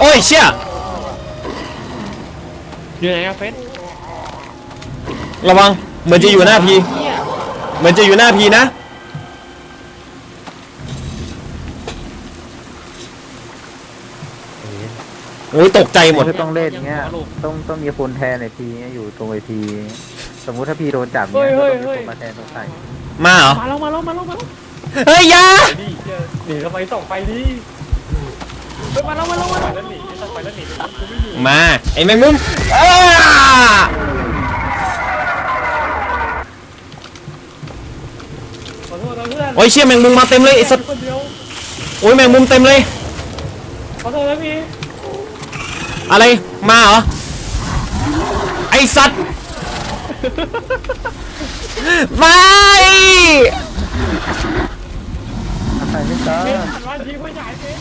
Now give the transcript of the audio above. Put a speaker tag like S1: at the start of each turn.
S1: โอ้ยเชี่ย
S2: อยู่ไหนอะเฟส
S1: ระวังเหมือนจะอยู่หน้าพีเหมือนจะอยู่หน้าพีนะโอ้ยตกใจหมด
S3: คือต้องเล่นเงี้ย ต้องต้องมีคนแทนในทีเงี้ยอยู่ตรงเวทีสมมุติถ้าพี่โดนจับเงี้ยก็ต้องมีคนมาแทนตรงใส่
S1: มาเหรอ
S2: มาแล้วมาแล้วมาแล้วมาแล้ว
S1: เฮ้ยอยา
S4: ดิหนีทำไมส่องไฟดิ
S2: เฮ้ยมาแล้วมาแล้วมา
S4: ไป
S2: แล้ว
S4: แล้วหนีส่องไฟแล้วหนีกูไม่อยู่
S1: มา ไอ้แมงมุมอ้า
S4: ขอโทษนะเพื่อน
S1: โอ้ยเชี่ยแมงมุมมาเต็มเลยไอ้สัตว์
S4: คนเดียว
S1: โอ้ยแมงมุมเต็มเลย
S4: ขอโทษนะพี่
S1: อะไร มาเหรอ ไอสัตว์ ไม่
S3: ใครไม่กล้า
S4: หันมาทีเพื่อนใหญ่เฟส